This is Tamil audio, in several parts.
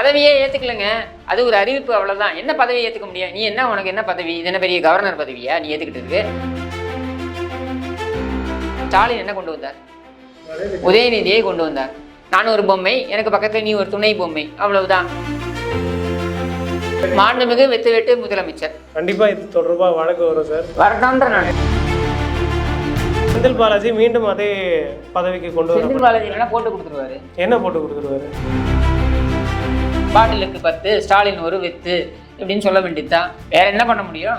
பதவியே ஏத்துக்கலங்க. அது ஒரு அறிவிப்பு அவ்வளவுதான். என்ன பதவியை ஏத்துக்க முடியும்? நீ என்ன உனக்கு என்ன பதவி? இது என்ன பெரிய கவர்னர் பதவியா? நீ ஏத்துக்கிட்டு இருக்கு. ஸ்டாலின் என்ன கொண்டு வந்தார்? உதயநிதியை கொண்டு வந்தார். நான் ஒரு பொம்மை எனக்கு பக்கத்துல நீ ஒரு துணை பொம்மை. அவ்வளவுதான். மாண்புமிகு வெத்து வெட்டு முதலமைச்சர். கண்டிப்பா இது தொடர்பா வழக்கு வரும் சார். வரட்டான்ற நான். செந்தில் பாலாஜி மீண்டும் அதே பதவிக்கு கொண்டு வர செந்தில் பாலாஜி வேணா போட்டு கொடுத்துருவாரு. என்ன போட்டு கொடுத்துருவாரு? பாட்டிலுக்கு பத்து ஸ்டாலின் ஒரு வித்து இப்படின்னு சொல்ல வேண்டியதுதான். வேற என்ன பண்ண முடியும்?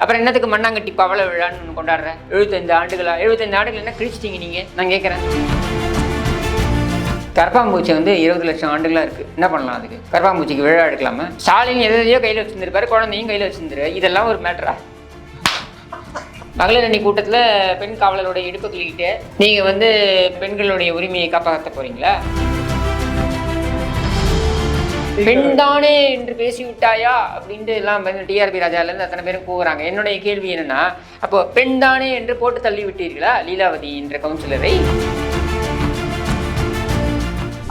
அப்புறம் என்னத்துக்கு மண்ணாங்கட்டி பவள விழான்னு ஒன்று கொண்டாடுறேன்? எழுபத்தைந்து ஆண்டுகளா? எழுபத்தைந்து ஆண்டுகள் என்ன கிழிச்சிட்டிங்க நீங்கள் நான் கேட்குறேன் கரப்பாம்பூச்சி வந்து இருபது லட்சம் ஆண்டுகளாக இருக்குது என்ன பண்ணலாம் அதுக்கு? கரப்பாம்பூச்சிக்கு விழா எடுக்கலாமா? ஸ்டாலின் எதையோ கையில் வச்சுருந்துருப்பாரு குழந்தையும் கையில் வச்சுருந்துரு. இதெல்லாம் ஒரு மேட்ரா மகளிர் அணி கூட்டத்தில் பெண் காவலருடைய இடுப்பு கிளிக்கிட்டு நீங்கள் வந்து பெண்களுடைய உரிமையை காப்பாற்ற போகிறீங்களா பெண்தானே என்று பேசிவிட்டாயா? அப்படின்ட்டு எல்லாம் டிஆர்பி ராஜாலேருந்து அத்தனை பேரும் கூவுறாங்க. என்னுடைய கேள்வி என்னன்னா அப்போ பெண்தானே என்று போட்டு தள்ளி விட்டீர்களா? லீலாவதி என்ற கவுன்சிலரை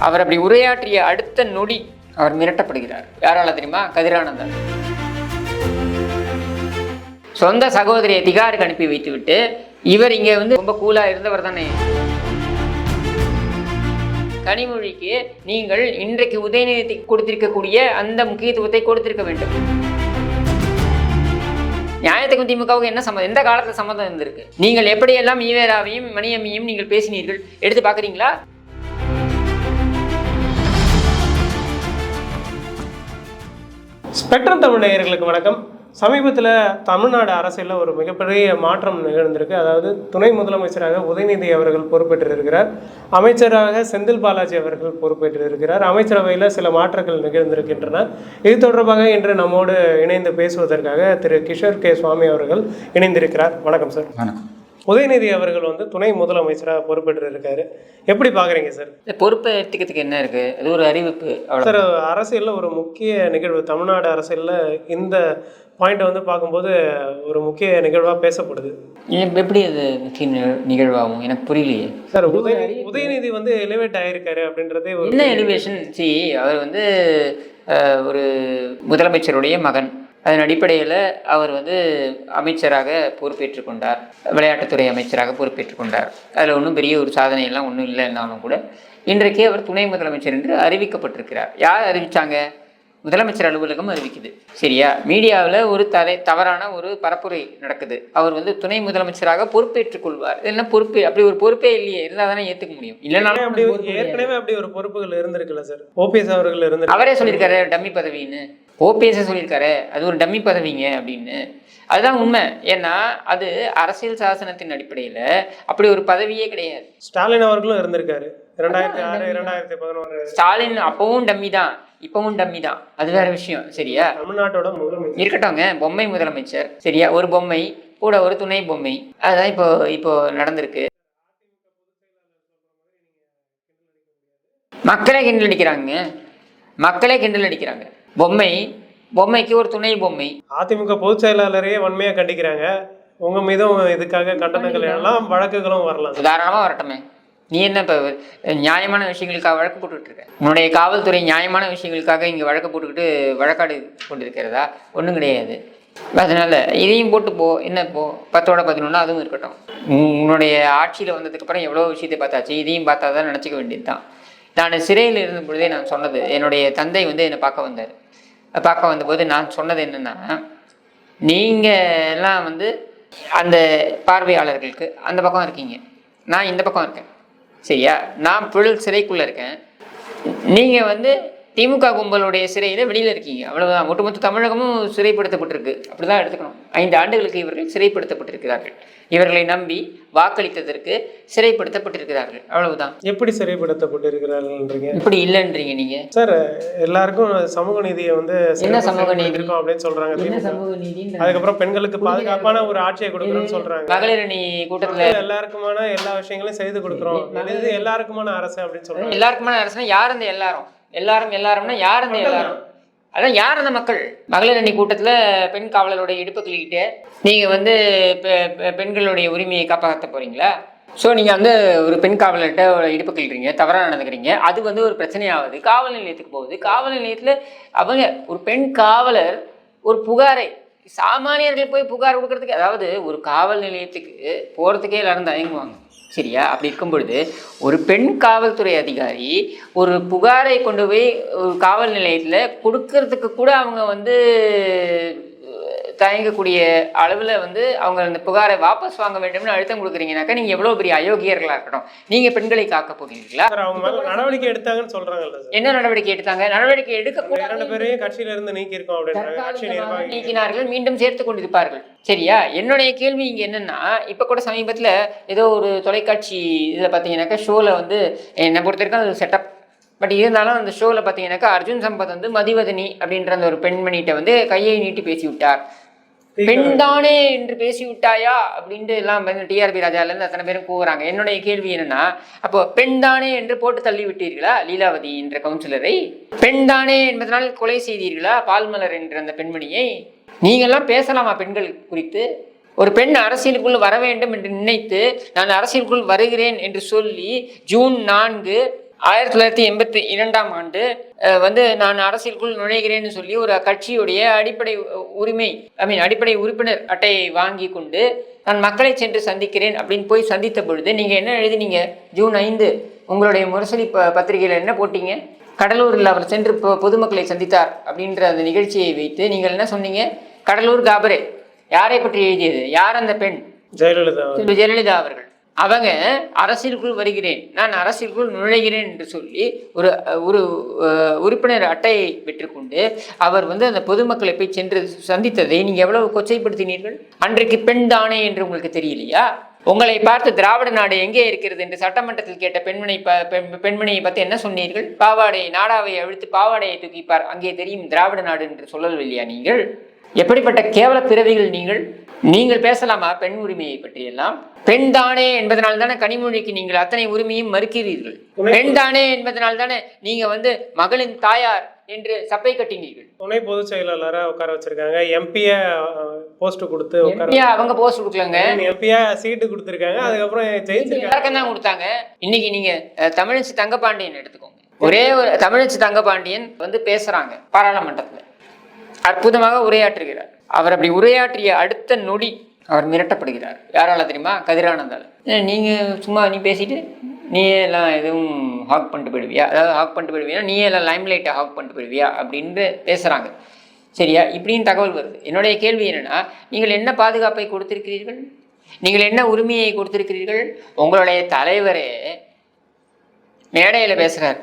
அவர் அப்படி உரையாற்றிய அடுத்த நொடி அவர் மிரட்டப்படுகிறார். யாரால தெரியுமா? கதிரானந்தன். சொந்த சகோதரியை திகாருக்கு அனுப்பி வைத்துவிட்டு இவர் இங்கே வந்து ரொம்ப கூலாக இருந்தவர் தானே. கனிமொழிக்கு நீங்கள் இன்றைக்கு உதயநிதி கொடுத்திருக்கக்கூடிய அந்த முக்கியத்துவத்தை கொடுத்திருக்க வேண்டும். நியாயத்துக்கும் திமுகவுக்கு என்ன சம்மந்தம் எந்த காலத்தில் சம்மந்தம் இருந்திருக்கு? நீங்கள் எப்படியெல்லாம் ஈவேராவையும் மணியம்மையும் நீங்கள் பேசினீர்கள்? எடுத்து பார்க்குறீங்களா? ஸ்பெக்ட்ரம் தமிழ் நேயர்களுக்கு வணக்கம். சமீபத்தில் தமிழ்நாடு அரசியலில் ஒரு மிகப்பெரிய மாற்றம் நிகழ்ந்திருக்கு. அதாவது துணை முதலமைச்சராக உதயநிதி அவர்கள் பொறுப்பேற்றிருக்கிறார். அமைச்சராக செந்தில் பாலாஜி அவர்கள் பொறுப்பேற்றிருக்கிறார். அமைச்சரவையில் சில மாற்றங்கள் நிகழ்ந்திருக்கின்றன. இது தொடர்பாக இன்று நம்மோடு இணைந்து பேசுவதற்காக திரு கிஷோர் கே சுவாமி அவர்கள் இணைந்திருக்கிறார். வணக்கம் சார். வணக்கம். உதயநிதி அவர்கள் வந்து துணை முதலமைச்சராக பொறுப்பேற்றிருக்காரு. எப்படி பார்க்குறீங்க சார்? பொறுப்பை எடுத்துக்கிறதுக்கு என்ன இருக்கு? அது ஒரு அறிவிப்பு. சார் அரசியலில் ஒரு முக்கிய நிகழ்வு. தமிழ்நாடு அரசியலில் இந்த பாயிண்ட் வந்து பார்க்கும்போது ஒரு முக்கிய நிகழ்வாக பேசப்படுது. எப்படி அது முக்கிய நிகழ்- நிகழ்வாகும்? எனக்கு புரியலையே. சார் உதயநிதி உதயநிதி வந்து எலிவேட் ஆயிருக்காரு அப்படின்றதே ஒரு என்ன எலிவேஷன் சி அவர் வந்து ஒரு முதலமைச்சருடைய மகன். அதன் அடிப்படையில் அவர் வந்து அமைச்சராக பொறுப்பேற்றுக் கொண்டார். விளையாட்டுத்துறை அமைச்சராக பொறுப்பேற்றுக் கொண்டார். அதில் ஒன்றும் பெரிய ஒரு சாதனையெல்லாம் ஒன்றும் இல்லைன்னாலும் கூட இன்றைக்கு அவர் துணை முதலமைச்சர் என்று அறிவிக்கப்பட்டிருக்கிறார். யார் அறிவிச்சாங்க? முதலமைச்சர் அலுவலகம் அறிவிக்குது. சரியா? மீடியாவில் ஒரு தலை தவறான ஒரு பரப்புரை நடக்குது. அவர் வந்து துணை முதலமைச்சராக பொறுப்பேற்றுக் கொள்வார். இதெல்லாம் பொறுப்பு அப்படி ஒரு பொறுப்பே இல்லையே. இருந்தால் தானே ஏற்றுக்க முடியும். இல்லைனாலும் அப்படி. ஏற்கனவே அப்படி ஒரு பொறுப்புகள் இருந்திருக்குல்ல சார்? ஓபிஎஸ் அவர்கள் இருந்து அவரே சொல்லியிருக்காரு டம்மி பதவின்னு. ஓபிஎஸ் சொல்லியிருக்காரு அது ஒரு டம்மி பதவிங்க அப்படின்னு. அதுதான் உண்மை. ஏன்னா அது அரசியல் சாசனத்தின் அடிப்படையில் அப்படி ஒரு பதவியே கிடையாது. ஸ்டாலின் அவர்களும் இருந்திருக்காரு. இரண்டாயிரத்தி ஆறு இரண்டாயிரத்தி பதினோரு ஸ்டாலின் அப்பவும் டம்மி தான். இப்பவும் டம்மி தான் அது வேற விஷயம் சரியா? தமிழ்நாட்டோட முதலமைச்சர். இருக்கட்டும்ங்க பொம்மை முதலமைச்சர் சரியா? ஒரு பொம்மை கூட ஒரு துணை பொம்மை. அதுதான் இப்போ இப்போ நடந்திருக்கு. மக்களே கிண்டல் அடிக்கிறாங்க மக்களே கிண்டல் அடிக்கிறாங்க. பொம்மை பொம்மைக்கு ஒரு துணை பொம்மை. அதிமுக பொதுச் செயலாளரையே வன்மையா கண்டிக்கிறாங்க. உங்க மீதும் இதுக்காக கண்டனங்கள் எல்லாம் வழக்குகளும் வரலாம். உதாரணமாக வரட்டுமே. நீ என்ன இப்போ நியாயமான விஷயங்களுக்காக வழக்கு போட்டுக்கிட்டு இருக்க? உன்னுடைய காவல்துறை நியாயமான விஷயங்களுக்காக இங்கே வழக்கு போட்டுக்கிட்டு வழக்காடு கொண்டிருக்கிறதா? ஒன்றும் கிடையாது. அதனால இதையும் போட்டு போ. என்ன போ? பத்தோட பதினொன்று அதுவும் இருக்கட்டும். உன்னுடைய ஆட்சியில் வந்ததுக்கப்புறம் எவ்வளோ விஷயத்தை பார்த்தாச்சு. இதையும் பார்த்தா தான் நினச்சிக்க வேண்டியது தான் நான் சிறையில் இருந்த பொழுதே நான் சொன்னது என்னுடைய தந்தை வந்து என்னை பார்க்க வந்தார். பார்க்க வந்தபோது நான் சொன்னது என்னென்னா நீங்கள் எல்லாம் வந்து அந்த பார்வையாளர்களுக்கு அந்த பக்கம் இருக்கீங்க. நான் இந்த பக்கம் இருக்கேன். சரியா? நான் புழல் சிறைக்குள்ளே இருக்கேன். நீங்கள் வந்து திமுக கும்பலுடைய சிறையில் வெளியில் இருக்கீங்க. அவ்வளவுதான். ஒட்டுமொத்த தமிழகமும் சிறைப்படுத்தப்பட்டிருக்கு. அப்படிதான் எடுத்துக்கணும். ஐந்து ஆண்டுகளுக்கு இவர்கள் சிறைப்படுத்தப்பட்டிருக்கிறார்கள். இவர்களை நம்பி வாக்களித்ததற்கு சிறைப்படுத்தப்பட்டிருக்கிறார்கள். அவ்வளவுதான். எப்படி சிறைப்படுத்தப்பட்டிருக்கிறார்கள்ன்றீங்க? இப்படி இல்லைன்றீங்க நீங்க. சார் எல்லாருக்கும் சமூக நீதியை வந்து என்ன சமூக நீதி? இருக்கும் அப்படின்னு சொல்றாங்க என்ன. சமூக நீதின்ற அதுக்கப்புறம் பெண்களுக்கு பாதுகாப்பான ஒரு ஆட்சியை கொடுக்குறோம்னு சொல்றாங்க. மகளிர் அணி கூட்டத்துல எல்லாருக்குமான எல்லா விஷயங்களையும் செய்து கொடுக்குறோம். இது எல்லாருக்குமான அரசு அப்படின்னு சொல்றாங்க. எல்லாருக்குமான அரசுனா யார் அந்த எல்லாரும்? எல்லாரும் எல்லாரும்னா யார் அந்த எல்லாரும்? அதான் யார் அந்த மக்கள்? மகளிர் அணி கூட்டத்துல பெண் காவலருடைய இடுப்பு கிள்ளிக்கிட்டு நீங்க வந்து பெண்களுடைய உரிமையை காப்பாற்ற போறீங்களா? ஸோ நீங்கள் வந்து ஒரு பெண் காவலர்கிட்ட இடுப்பு கிள்றீங்க தவறாக நடந்துக்கிறீங்க அது வந்து ஒரு பிரச்சனையாகுது காவல் நிலையத்துக்கு போகுது. காவல் நிலையத்தில் அவங்க ஒரு பெண் காவலர் ஒரு புகாரை சாமானியர்கள் போய் புகார் கொடுக்கறதுக்கு அதாவது ஒரு காவல் நிலையத்துக்கு போகிறதுக்கே எல்லாரும் தயங்குவாங்க. சரியா? அப்படி இருக்கும் பொழுது ஒரு பெண் காவல்துறை அதிகாரி ஒரு புகாரை கொண்டு போய் ஒரு காவல் நிலையத்தில் கொடுக்கறதுக்கு கூட அவங்க வந்து தயங்கக்கூடிய அளவில் வந்து அவங்க அந்த புகாரை வாபஸ் வாங்க வேண்டும்னு அழுத்தம் கொடுக்குறீங்கனாக்கா நீங்கள் எவ்வளோ பெரிய அயோக்கியர்களாக இருக்கட்டும். நீங்கள் பெண்களை காக்க மேல நடவடிக்கை எடுத்தாங்கன்னு சொல்றாங்கல்ல சார். என்ன நடவடிக்கை எடுத்தாங்க? நடவடிக்கை எடுக்க பேரையும் கட்சியில இருந்து நீக்கி இருக்கோம் நீக்கினார்கள். மீண்டும் சேர்த்து கொண்டிருப்பார்கள். சரியா? என்னுடைய கேள்வி இங்க என்னன்னா இப்ப கூட சமீபத்துல ஏதோ ஒரு தொலைக்காட்சி இதுல பாத்தீங்கன்னாக்கா ஷோல வந்து என்னை பொறுத்த வரைக்கும் அது செட்டப் பட் இருந்தாலும் அந்த ஷோவில் பார்த்தீங்கன்னாக்கா அர்ஜுன் சம்பத் வந்து மதிவதனி அப்படின்ற அந்த ஒரு பெண்மணிகிட்ட வந்து கையை நீட்டி பேசி விட்டார் பெண்தானே என்று பேசிவிட்டாயா? அப்படின்ட்டு எல்லாம் டிஆர்பி ராஜாலேருந்து அத்தனை பேரும் கூவுறாங்க. என்னுடைய கேள்வி என்னன்னா அப்போ பெண்தானே என்று போட்டு தள்ளி விட்டீர்களா லீலாவதி என்ற கவுன்சிலரை பெண்தானே என்பதனால் கொலை செய்தீர்களா? பால்மலர் என்ற அந்த பெண்மணியை? நீங்கள்லாம் பேசலாமா பெண்கள் குறித்து? ஒரு பெண் அரசியலுக்குள் வர வேண்டும் என்று நினைத்து நான் அரசியலுக்குள் வருகிறேன் என்று சொல்லி ஜூன் நான்கு ஆயிரத்தி தொள்ளாயிரத்தி எண்பத்தி இரண்டாம் ஆண்டு வந்து நான் அரசியலுக்குள் நுழைகிறேன்னு சொல்லி ஒரு கட்சியுடைய அடிப்படை உரிமை ஐ மீன் அடிப்படை உறுப்பினர் அட்டையை வாங்கி கொண்டு நான் மக்களை சென்று சந்திக்கிறேன் அப்படின்னு போய் சந்தித்த பொழுது நீங்க என்ன எழுதினீங்க? ஜூன் ஐந்து உங்களுடைய முரசொலி ப பத்திரிகையில் என்ன போட்டீங்க? கடலூரில் அவர் சென்று பொதுமக்களை சந்தித்தார் அப்படின்ற அந்த நிகழ்ச்சியை வைத்து நீங்கள் என்ன சொன்னீங்க? கடலூர் காபரே யாரை பற்றி எழுதியது? யார் அந்த பெண்? ஜெயலலிதா ஜெயலலிதா அவர்கள். அவங்க அரசியலுக்குள் வருகிறேன். நான் அரசியலுக்குள் நுழைகிறேன் என்று சொல்லி ஒரு ஒரு உறுப்பினர் அட்டையை பெற்றுக்கொண்டு அவர் வந்து அந்த பொதுமக்களை போய் சென்று சந்தித்ததை நீங்கள் எவ்வளவு கொச்சைப்படுத்தினீர்கள்? அன்றைக்கு பெண் தானே என்று உங்களுக்கு தெரியலையா? உங்களை பார்த்து திராவிட நாடு எங்கே இருக்கிறது என்று சட்டமன்றத்தில் கேட்ட பெண்மணி ப- பெண்- பெண்மணியை பற்றி என்ன சொன்னீர்கள்? பாவாடையை நாடாவை அழுத்து பாவாடையை தூக்கிப்பார். அங்கே தெரியும் திராவிட நாடு என்று சொல்லவில்லையா நீங்கள்? எப்படிப்பட்ட கேவல பிறவிகள் நீங்கள்? நீங்கள் பேசலாமா பெண் உரிமையை பற்றியெல்லாம்? பெண் தானே என்பதனால் தானே கனிமொழிக்கு நீங்கள் அத்தனை உரிமையும் மறுக்கிறீர்கள்? பெண் தானே என்பதனால் தானே நீங்க வந்து மகளின் தாயார் என்று சப்பை கட்டினீர்கள்? துணை பொதுச் செயலாளரா உட்கார வச்சிருக்காங்க. எம்பிய போஸ்ட் கொடுத்து உட்கார எம்பியா அவங்க போஸ்ட் கொடுக்கலங்க? எம்பியா சீட்டு கொடுத்துருக்காங்க. அதுக்கப்புறம் ஜெயிச்சிருக்காங்க. தான் கொடுத்தாங்க. இன்னைக்கு நீங்க தமிழச்சி தங்கபாண்டியன் எடுத்துக்கோங்க. ஒரே ஒரு தமிழச்சி தங்கபாண்டியன் வந்து பேசுறாங்க பாராளுமன்றத்துல. அற்புதமாக உரையாற்றுகிறார். அவர் அப்படி உரையாற்றிய அடுத்த நொடி அவர் மிரட்டப்படுகிறார். யாரால தெரியுமா? கதிரானந்தால். நீங்கள் சும்மா நீ பேசிட்டு நீயே எல்லாம் எதுவும் ஹாக் பண்ணிட்டு போயிடுவியா? அதாவது ஹாக் பண்ணிட்டு போயிடுவியா நீயே எல்லாம் லைம்லைட்டை ஹாக் பண்ணிட்டு போயிடுவியா? அப்படின்னு பேசுகிறாங்க சரியா? இப்படின்னு தகவல் வருது. என்னுடைய கேள்வி என்னென்னா நீங்கள் என்ன பாதுகாப்பை கொடுத்திருக்கிறீர்கள்? நீங்கள் என்ன உரிமையை கொடுத்திருக்கிறீர்கள்? உங்களுடைய தலைவரே மேடையில் பேசுகிறார்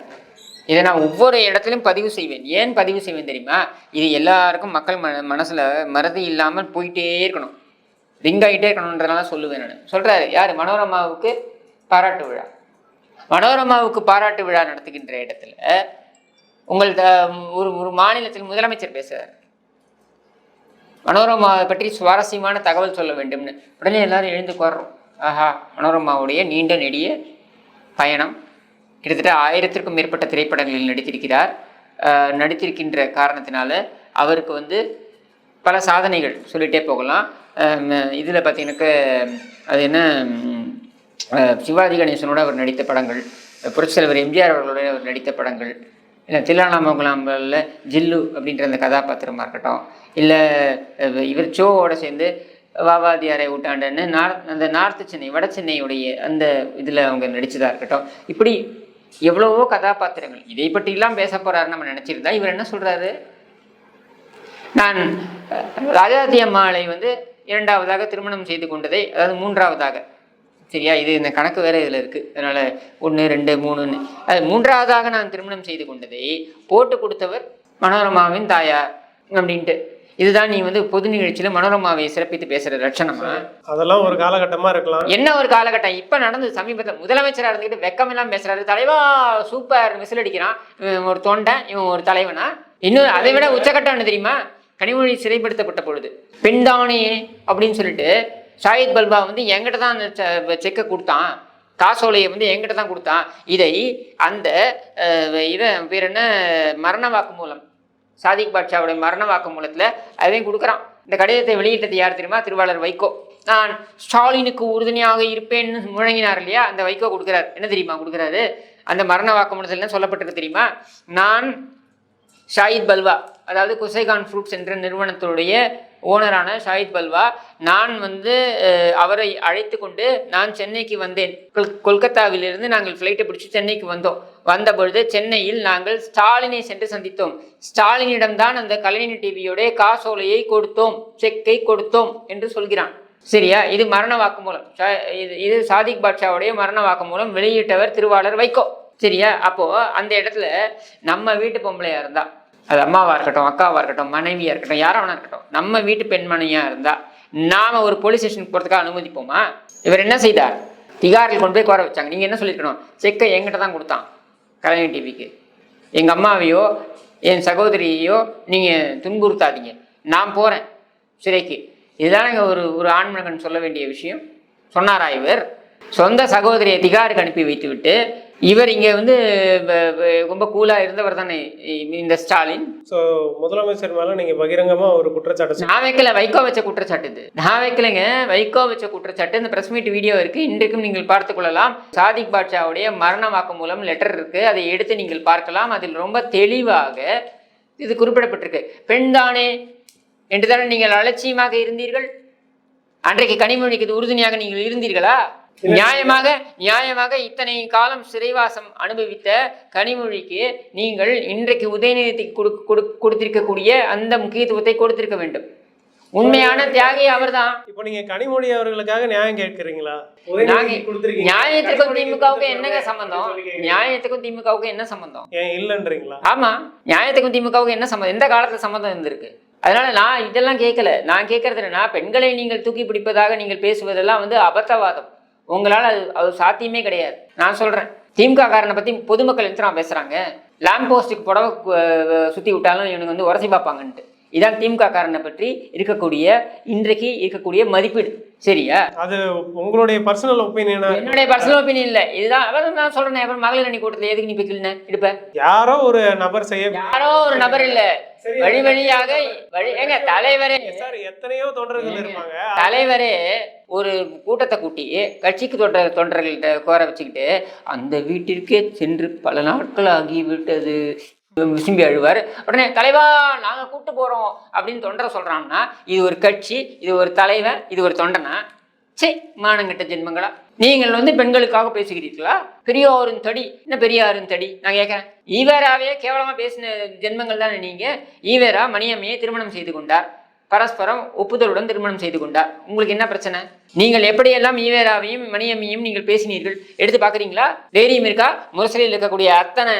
இதை நான் ஒவ்வொரு இடத்துலையும் பதிவு செய்வேன். ஏன் பதிவு செய்வேன் தெரியுமா? இது எல்லாருக்கும் மக்கள் மன மனசில் மறதி இல்லாமல் போயிட்டே இருக்கணும். ரிங் ஆகிட்டே இருக்கணுன்றதுனால சொல்லுவேன் நான். சொல்கிறாரு யார்? மனோரமாவுக்கு பாராட்டு விழா. மனோரமாவுக்கு பாராட்டு விழா நடத்துகின்ற இடத்துல உங்கள் த- ஒரு ஒரு மாநிலத்தில் முதலமைச்சர் பேசுகிறார் மனோரமாவை பற்றி சுவாரஸ்யமான தகவல் சொல்ல வேண்டும்னு. உடனே எல்லாரும் எழுந்து கோர்றோம் ஆஹா மனோரமாவுடைய நீண்ட நெடிய பயணம். கிட்டத்தட்ட ஆயிரத்திற்கும் மேற்பட்ட திரைப்படங்களில் நடித்திருக்கிறார். நடித்திருக்கின்ற காரணத்தினால அவருக்கு வந்து பல சாதனைகள் சொல்லிகிட்டே போகலாம். இதில் பார்த்தீங்கன்னாக்க அது என்ன சிவாஜி கணேசனோட அவர் நடித்த படங்கள் புரட்சித்தலைவர் எம்ஜிஆர் அவர்களோட அவர் நடித்த படங்கள் இல்லை தில்லானாமங்கலாம்பலில் ஜில்லு அப்படின்ற அந்த கதாபாத்திரமாக இருக்கட்டும் இல்லை இவர் சோவோட சேர்ந்து வாவாதியாரை ஊட்டாண்டன்னு நார்த் அந்த நார்த்து சென்னை வட சென்னையுடைய அந்த இதில் அவங்க நடித்ததாக இருக்கட்டும் இப்படி எவ்வளவோ கதாபாத்திரங்கள். இதை பற்றிலாம் பேச போறாரு நம்ம நினச்சிருந்தா இவர் என்ன சொல்றாரு? நான் ராஜாதி அம்மாளை வந்து இரண்டாவதாக திருமணம் செய்து கொண்டதை அதாவது மூன்றாவதாக. சரியா? இது இந்த கணக்கு வேற இதில் இருக்குது அதனால் ஒன்று ரெண்டு மூணுன்னு. அது மூன்றாவதாக நான் திருமணம் செய்து கொண்டதை போட்டு கொடுத்தவர் மனோரமாவின் தாயார் அப்படின்ட்டு. இதுதான் நீ வந்து பொது நிகழ்ச்சியில் மனோரமாவை சிறப்பித்து பேசுகிற லட்சணமா? அதெல்லாம் ஒரு காலகட்டமா இருக்கலாம். என்ன ஒரு காலகட்டம்? இப்ப நடந்தது சமீபத்தில் முதலமைச்சரா இருந்துக்கிட்டு வெக்கமெல்லாம் பேசுறாரு. தலைவா சூப்பர் விசில் அடிக்கிறான். ஒரு தொண்டை இவன் ஒரு தலைவனா? இன்னும் அதை விட உச்சகட்டம் என்ன தெரியுமா? கனிமொழி சிறைப்படுத்தப்பட்ட பொழுது. பெண்தானே அப்படின்னு சொல்லிட்டு ஷாஹித் பல்பா வந்து என்கிட்ட தான் அந்த செக்கை கொடுத்தான். காசோலையை வந்து என்கிட்ட தான் கொடுத்தான். இதை அந்த இதை பேர் என்ன? மரண வாக்குமூலம் சாதிக் பாட்ஷாவுடைய மரண வாக்குமூலத்தில் அதையும் கொடுக்குறான். இந்த கடிதத்தை வெளியிட்டது யார் தெரியுமா? திருவாளர் வைகோ. நான் ஸ்டாலினுக்கு உறுதுணையாக இருப்பேன்னு முழங்கினார் இல்லையா? அந்த வைகோ கொடுக்குறாரு. என்ன தெரியுமா கொடுக்குறாரு? அந்த மரண வாக்குமூலத்தில் என்ன சொல்லப்பட்டிருக்கு தெரியுமா? நான் ஷாயித் பல்வா அதாவது குசைகான் ஃப்ரூட்ஸ் என்ற நிறுவனத்துடைய ஓனரான ஷாஹித் பல்வா நான் வந்து அவரை அழைத்து கொண்டு நான் சென்னைக்கு வந்தேன். கொல் கொல்கத்தாவிலிருந்து நாங்கள் ஃப்ளைட்டை பிடிச்சி சென்னைக்கு வந்தோம். வந்த பொழுது சென்னையில் நாங்கள் ஸ்டாலினை சென்று சந்தித்தோம். ஸ்டாலினிடம்தான் அந்த கலைஞர் டிவியோடைய காசோலையை கொடுத்தோம் செக்கை கொடுத்தோம் என்று சொல்கிறான். சரியா? இது மரண வாக்குமூலம். ஷா- இது இது சாதிக் பாட்ஷாவுடைய மரண வாக்குமூலம் வெளியிட்டவர் திருவாளர் வைகோ. சரியா? அப்போ அந்த இடத்துல நம்ம வீட்டு பொம்பளையா இருந்தா அது அம்மாவாக இருக்கட்டும் அக்காவாக இருக்கட்டும் மனைவியாக இருக்கட்டும் யாராக வேணா இருக்கட்டும். நம்ம வீட்டு பெண்மணியாக இருந்தால் நாம் ஒரு போலீஸ் ஸ்டேஷனுக்கு போகிறதுக்காக அனுமதிப்போமா? இவர் என்ன செய்தார்? திகாரில் கொண்டு போய் கோர வச்சாங்க. நீங்கள் என்ன சொல்லியிருக்கணும்? செக்கை எங்கிட்ட தான் கொடுத்தான் கலைஞர் டிவிக்கு எங்கள் அம்மாவையோ என் சகோதரியையோ நீங்கள் துன்புறுத்தாதீங்க. நான் போகிறேன் சிறைக்கு. இதுதானங்க ஒரு ஒரு ஆண்மகன் சொல்ல வேண்டிய விஷயம்? சொன்னாரா இவர்? சொந்த சகோதரியை திகாருக்கு அனுப்பி வைத்துவிட்டு இவர் இங்க வந்து ரொம்ப கூலா இருந்தவர் தானே இந்த ஸ்டாலின். ஸோ முதலமைச்சர் மேல நீங்க பகிரங்கமா ஒரு குற்றச்சாட்டு. நான் வைக்கல வைகோ வச்ச குற்றச்சாட்டு இது. நான் வைக்கலைங்க. வைகோ வச்ச குற்றச்சாட்டு. இந்த பிரஸ் மீட் வீடியோ இருக்கு. இன்றைக்கும் நீங்கள் பார்த்துக் கொள்ளலாம். சாதிக் பாட்ஷாவுடைய மரண வாக்கு மூலம் லெட்டர் இருக்கு. அதை எடுத்து நீங்கள் பார்க்கலாம். அதில் ரொம்ப தெளிவாக இது குறிப்பிடப்பட்டிருக்கு. பெண்தானே என்று தானே நீங்கள் அலட்சியமாக இருந்தீர்கள்? அன்றைக்கு கனிமொழிக்கு இது உறுதுணையாக நீங்கள் இருந்தீர்களா? நியாயமாக நியாயமாக இத்தனை காலம் சிறைவாசம் அனுபவித்த கனிமொழிக்கு நீங்கள் இன்றைக்கு கொடு- கொடுத்திருக்கக்கூடிய அந்த முக்கியத்துவத்தை கொடுத்திருக்க வேண்டும். உண்மையான தியாகி அவர்தான். இப்போ நீங்க கனிமொழி அவர்களுக்காக நியாயம் கேட்கறீங்களா? நியாயத்துக்கும் திமுகவுக்கும் என்னங்க சம்பந்தம். நியாயத்துக்கும் திமுகவுக்கும் என்ன சம்பந்தம்? இல்லைன்றீங்களா? ஆமா. நியாயத்துக்கும் திமுகவுக்கும் என்ன சம்மந்தம் எந்த காலத்துல சம்மந்தம் இருந்திருக்கு? அதனால நான் இதெல்லாம் கேட்கல. நான் கேட்கறது என்னன்னா பெண்களை நீங்கள் தூக்கி பிடிப்பதாக நீங்கள் பேசுவதெல்லாம் வந்து அபத்தவாதம். உங்களால் அது அது சாத்தியமே கிடையாது. நான் சொல்கிறேன் திமுக காரனை பற்றி பொதுமக்கள் எத்தனை பேசுகிறாங்க லேம்ப் போஸ்ட்டுக்கு புடவை சுற்றி விட்டாலும் இவனுங்க வந்து உரசி பார்ப்பாங்கன்ட்டு. இதான் திமுக காரனை பற்றி இருக்கக்கூடிய இன்றைக்கு இருக்கக்கூடிய மதிப்பீடு. சரியா? அது உங்களுடைய பர்சனல் ஒப்பீனியனா என்னுடைய பர்சனல் ஒப்பீனியன் இல்லை. இதுதான் அதான் நான் சொல்றேன் அப்புறம் மகளிர் அணி கூட்டத்தில் எதுக்கு நீ போய் கிள்ன யாரோ ஒரு நபர் செய்ய யாரோ ஒரு நபர் இல்ல. வழி வழியாக வழி ஏங்க தலைவரே. சார் எத்தனையோ தொண்டர்கள் இருப்பாங்க. தலைவரே ஒரு கூட்டத்தை கூட்டி கட்சிக்கு தொண்டர் தொண்டர்கள்ட்ட கோர வச்சுக்கிட்டு அந்த வீட்டிற்கே சென்று பல நாட்கள் ஆகிவிட்டது. விசும்பி அழுவார் உடனே தலைவா நாங்கள் கூப்பிட்டு போகிறோம் அப்படின்னு தொண்டரை சொல்கிறான்னா இது ஒரு கட்சி இது ஒரு தலைவன் இது ஒரு தொண்டனா? சே மானங்கிட்ட ஜென்மங்களா? நீங்கள் வந்து பெண்களுக்காக பேசுகிறீர்களா? பெரியோரின் தடி என்ன பெரியாரின் தடி? நான் கேட்குறேன். ஈவேராவே கேவலமாக பேசின ஜென்மங்கள் தானே நீங்கள் ஈவேரா மணியம்மையை திருமணம் செய்து கொண்டார். பரஸ்பரம் ஒப்புதலுடன் திருமணம் செய்து கொண்டார். உங்களுக்கு என்ன பிரச்சனை? நீங்கள் எப்படியெல்லாம் ஈவேராவையும் மணியம்மையும் நீங்கள் பேசினீர்கள்? எடுத்து பார்க்குறீங்களா? தைரியம் இருக்கா? முரசலில் இருக்கக்கூடிய அத்தனை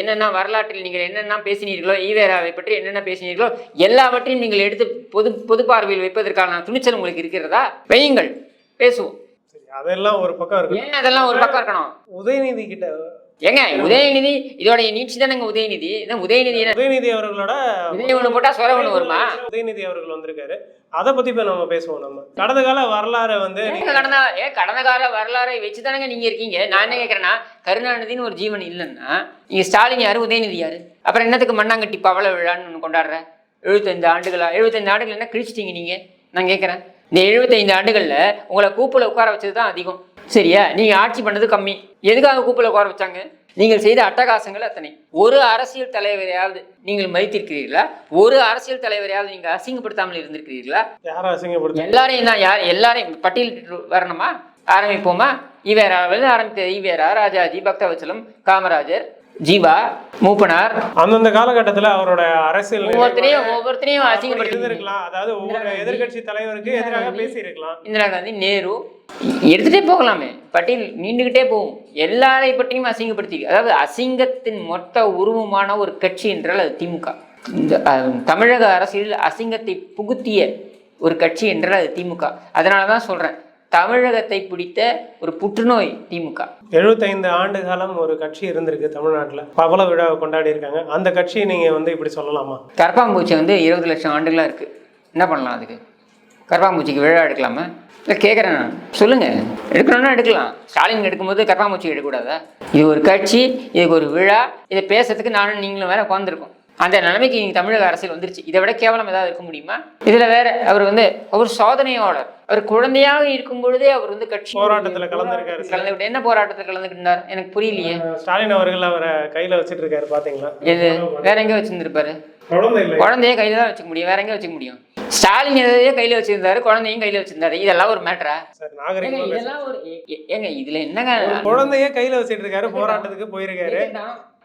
என்னென்ன வரலாற்றில் நீங்கள் என்னென்ன பேசினீர்களோ ஈவேராவை பற்றி என்னென்ன பேசினீர்களோ எல்லாவற்றையும் நீங்கள் எடுத்து பொது பொது பார்வையில் வைப்பதற்கான துணிச்சல் உங்களுக்கு இருக்கிறதா? வையுங்கள். பேசுவோம். சரி அதெல்லாம் ஒரு பக்கம் இருக்கு. ஏன் அதெல்லாம் ஒரு பக்கம் இருக்கணும். உதயநிதி கிட்ட ஏங்க உதயநிதி இதோடைய நீட்சி தானேங்க உதயநிதி? உதயநிதி உதயநிதி அவர்களோட உதய ஒன்று போட்டா சொர ஒன்று வருமா? உதயநிதி அவர்கள் வந்திருக்காரு. அதை பத்தி இப்ப நம்ம பேசுவோம் நம்ம. கடந்த கால வரலாறு வந்து கடந்த ஏன் கடந்த கால வரலாறை வச்சு தானங்க நீங்க இருக்கீங்க. நான் என்ன கேட்கறேன்னா கருணாநிதினு ஒரு ஜீவன் இல்லைன்னா நீங்க ஸ்டாலின் யாரு உதயநிதி யாரு? அப்புறம் என்னத்துக்கு மண்ணாங்கட்டி பவள விழான்னு ஒன்று கொண்டாடுற? எழுபத்தைந்து ஆண்டுகளா? எழுபத்தைந்து ஆண்டுகள் என்ன கிழிச்சிட்டீங்க நீங்க? நான் கேட்கறேன் இந்த எழுபத்தைந்து ஆண்டுகள்ல உங்களை கூப்பில் உட்கார வச்சது தான் அதிகம். சரியா? நீங்க ஆட்சி பண்ணது கம்மி. எதுக்காக கூப்பில் உட்கார வச்சாங்க? நீங்கள் செய்த அட்டகாசங்கள் அத்தனை. ஒரு அரசியல் தலைவரையாவது நீங்கள் மதித்திருக்கிறீர்களா? ஒரு அரசியல் தலைவரையாவது நீங்க அசிங்கப்படுத்தாமல் இருந்திருக்கிறீர்களா? யாரை அசிங்கப்படுத்த எல்லாரையும் தான் யார் எல்லாரையும் பட்டியல் வரணுமா? ஆரம்பிப்போமா? ஈவேராவில் ஆரம்பித்த ஈவேரா ராஜாஜி பக்தவச்சலம் காமராஜர் ஜீவா மூப்பனார். அந்தந்த காலகட்டத்துல அவரோட அரசியல் ஒவ்வொருத்தரையும் ஒவ்வொருத்தரையும் அப்படி அசிங்கப்படுத்தி இருந்திருக்கலாம் அதாவது ஒவ்வொரு எதிர்க்கட்சி தலைவருக்கு எதிராக பேசியிருக்கலாம். இந்திரா காந்தி நேரு. எடுத்துட்டே போகலாமே. பட்டியல் நீண்டுகிட்டே போகும். எல்லாரை பற்றியும் அசிங்கப்படுத்தி அதாவது அசிங்கத்தின் மொத்த உருவமான ஒரு கட்சி என்றால் அது திமுக. இந்த தமிழக அரசியலில் அசிங்கத்தை புகுத்திய ஒரு கட்சி என்றால் அது திமுக. அதனால தான் சொல்றேன். தமிழகத்தை பிடித்த ஒரு புற்றுநோய் திமுக. எழுபத்தைந்து ஆண்டு காலம் ஒரு கட்சி இருந்திருக்கு தமிழ்நாட்டுல. பவள விழாவை கொண்டாடி இருக்காங்க. அந்த கட்சியை நீங்க வந்து இப்படி சொல்லலாமா? கரப்பாம்பூச்சி வந்து இருபது லட்சம் ஆண்டுகளாக இருக்குது என்ன பண்ணலாம் அதுக்கு? கரப்பாம்பூச்சிக்கு விழா எடுக்கலாமா? இல்லை கேட்குறேன் நான். சொல்லுங்கள் எடுக்கணும்னா எடுக்கலாம். ஸ்டாலின் எடுக்கும்போது கரப்பாம்பூச்சி எடுக்கக்கூடாதா? இது ஒரு கட்சி இதுக்கு ஒரு விழா. இதை பேசுறதுக்கு நானும் நீங்களும் வேற உட்காந்துருக்கோம் அந்த நிலைமைக்கு தமிழக அரசியல் வந்துருச்சு. இதை விட கேவலம் ஏதாவது இருக்க முடியுமா? இதுல வேற அவர் வந்து அவர் சாதனையாளர். அவர் குழந்தையாக இருக்கும் பொழுதே அவர் வந்து கட்சி போராட்டத்துல கலந்துருக்காரு. கலந்துக்கிட்டு என்ன போராட்டத்தில் கலந்துக்கிட்டார்? எனக்கு புரியலையே. ஸ்டாலின் அவர்கள் அவரை கையில வச்சிட்டு இருக்காரு பாத்தீங்களா? எது? வேற எங்க வச்சிருந்திருப்பாரு? குழந்தைய கையில தான் வச்சுக்க முடியும். வேற எங்க வச்சுக்க முடியும்? ஸ்டாலின் எதையே கையில வச்சிருந்தாரு குழந்தையும் கையில வச்சிருந்தாரு. இதெல்லாம் ஒரு பேசுங்க. இதெல்லாம் ஒரு ஏங்க இதுல என்னங்க? குழந்தைய கையில வச்சிட்டு இருக்காரு போராட்டத்துக்கு போயிருக்காரு.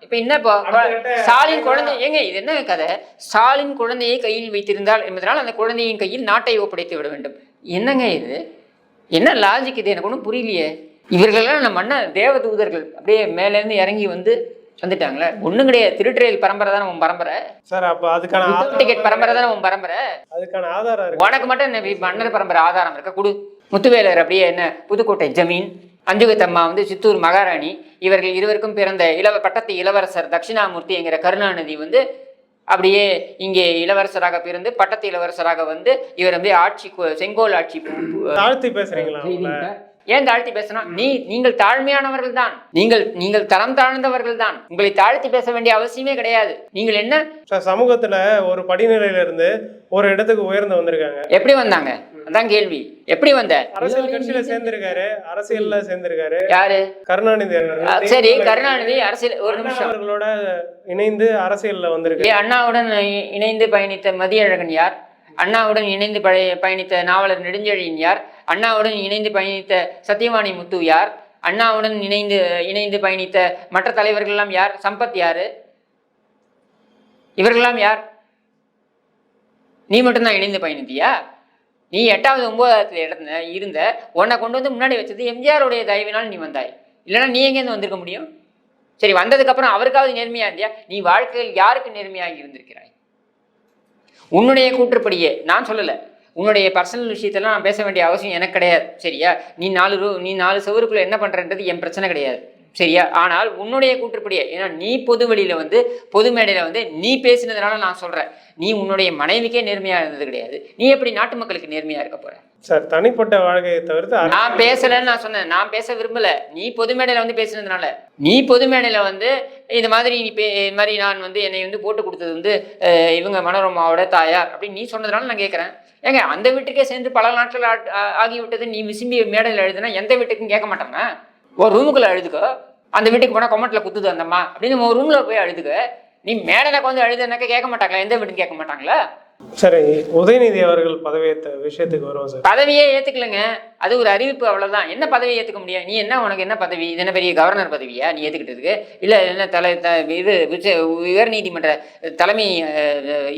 இப்ப என்ன இப்போ ஸ்டாலின் குழந்தை ஏங்க இது என்ன கதை? ஸ்டாலின் குழந்தையை கையில் வைத்திருந்தால் என்பதனால் அந்த குழந்தையின் கையில் நாட்டை ஒப்படைத்து விட வேண்டும். என்னங்க இது? என்ன லாஜிக் இது? எனக்கு ஒன்றும் புரியலையே. இவர்களெல்லாம் நம்ம அண்ணா தேவதூதர்கள் அப்படியே மேலேருந்து இறங்கி வந்து வந்துட்டாங்களே? ஒண்ணும் கிடையாது. திருட்டுறையில் பரம்பரை தானே உன் பரம்பரை? சார் அப்ப அதுக்கான டிக்கெட் பரம்பரை தானே உன் பரம்பரை? அதுக்கான ஆதாரம் உனக்கு மட்டும் என்ன மன்னர் பரம்பரை ஆதாரம் இருக்க? குடு. முத்துவேலர் அப்படியே என்ன? புதுக்கோட்டை ஜமீன் அஞ்சுகத்தம்மா வந்து சித்தூர் மகாராணி இவர்கள் இருவருக்கும் பிறந்த இளவ பட்டத்து இளவரசர் தட்சிணாமூர்த்தி என்கிற கருணாநிதி வந்து அப்படியே இங்கே இளவரசராக பிறந்து பட்டத்து இளவரசராக வந்து இவர் அப்படியே ஆட்சி செங்கோல் ஆட்சி தாழ்த்தி பேசுறீங்களா? ஏன் தாழ்த்தி பேசணும்? நீ நீங்கள் தாழ்மையானவர்கள் தான் நீங்கள் நீங்கள் தரம் தாழ்ந்தவர்கள் தான் உங்களை தாழ்த்தி பேச வேண்டிய அவசியமே கிடையாது. நீங்கள் என்ன? சமூகத்துல ஒரு படிநிலையில இருந்து ஒரு இடத்துக்கு உயர்ந்து வந்திருக்காங்க. எப்படி வந்தாங்க? அதான் கேள்வி. எப்படி வந்த? அரசியல் கட்சியில சேர்ந்திருக்காரு அரசியல்ல சேர்ந்திருக்காரு. யாரு? கருணாநிதி சரி கருணாநிதி அரசியல் ஒரு நிமிஷம். அவர்களோட இணைந்து அரசியல்ல வந்திருக்கு ஏ, அண்ணாவுடன் இணைந்து பயணித்த மதியழகன் யார்? அண்ணாவுடன் இணைந்து பழைய பயணித்த நாவலர் நெடுஞ்செழியன் யார்? அண்ணாவுடன் இணைந்து பயணித்த சத்தியவாணி முத்து யார்? அண்ணாவுடன் இணைந்து இணைந்து பயணித்த மற்ற தலைவர்கள் எல்லாம் யார்? சம்பத் யாரு? இவர்களெல்லாம் யார்? நீ மட்டும்தான் இணைந்து பயணித்தியா? நீ எட்டாவது ஒன்பதாவதுல இடந்த இருந்த உன்னை கொண்டு வந்து முன்னாடி வச்சது எம்ஜிஆருடைய தயவினால் நீ வந்தாய். இல்லைன்னா நீ எங்கேருந்து வந்திருக்க முடியும்? சரி வந்ததுக்கப்புறம் அவருக்காவது நேர்மையாக இருந்தியா? நீ வாழ்க்கையில் யாருக்கு நேர்மையாக இருந்திருக்கிறாய்? உன்னுடைய கூற்றுப்படியே நான் சொல்லலை. உன்னுடைய பர்சனல் விஷயத்தெல்லாம் நான் பேச வேண்டிய அவசியம் எனக்கு கிடையாது சரியா? நீ நாலு ரூ நீ நாலு சவருக்குள்ள என்ன பண்றன்றது என் பிரச்சனை கிடையாது. சரியா? ஆனால் உன்னுடைய கூற்றுப்படியே ஏன்னா நீ பொது வெளியில வந்து பொது மேடையில வந்து நீ பேசினதுனால நான் சொல்றேன். நீ உன்னுடைய மனைவிக்கே நேர்மையா இருந்தது கிடையாது. நீ எப்படி நாட்டு மக்களுக்கு நேர்மையா இருக்க போற? சார் தனிப்பட்ட வாழ்க்கையை தவிர்த்து நான் பேசலன்னு நான் சொன்னேன். நான் பேச விரும்பல. நீ பொது மேடையில வந்து பேசினதுனால. நீ பொது மேடையில வந்து இது மாதிரி நீ பே இது மாதிரி நான் வந்து என்னை வந்து போட்டு கொடுத்தது வந்து இவங்க மனோரமாவோட தாயார் அப்படின்னு நீ சொன்னதுனால நான் கேட்குறேன் ஏங்க அந்த வீட்டுக்கே சேர்ந்து பல நாட்கள் ஆகிவிட்டது. நீ விசும்பி மேடையில் எழுதுனா எந்த வீட்டுக்கும் கேட்க மாட்டாங்க ஒரு ரூமுக்குள்ள எழுதுக்கோ அந்த வீட்டுக்கு போனால் கொமட்டில் குத்துது அந்தம்மா. அப்படின்னு ஒரு ரூமில் போய் எழுதுக்க நீ மேடையில் வந்து எழுதுனாக்க கேட்க மாட்டாங்களா? எந்த வீட்டுக்கும் கேட்க மாட்டாங்களா? சரி உதயநிதி அவர்கள் பதவியேற்ற விஷயத்துக்கு வருவோம் சார். பதவியே ஏத்துக்கலங்க. அது ஒரு அறிவிப்பு அவ்வளவுதான். என்ன பதவி ஏத்துக்க முடியும்? நீ என்ன உனக்கு என்ன பதவி? இது என்ன பெரிய கவர்னர் பதவியா? நீ ஏத்துக்கிட்டதுக்கு இல்ல என்ன தலை இது உச்ச உயர் நீதிமன்ற தலைமை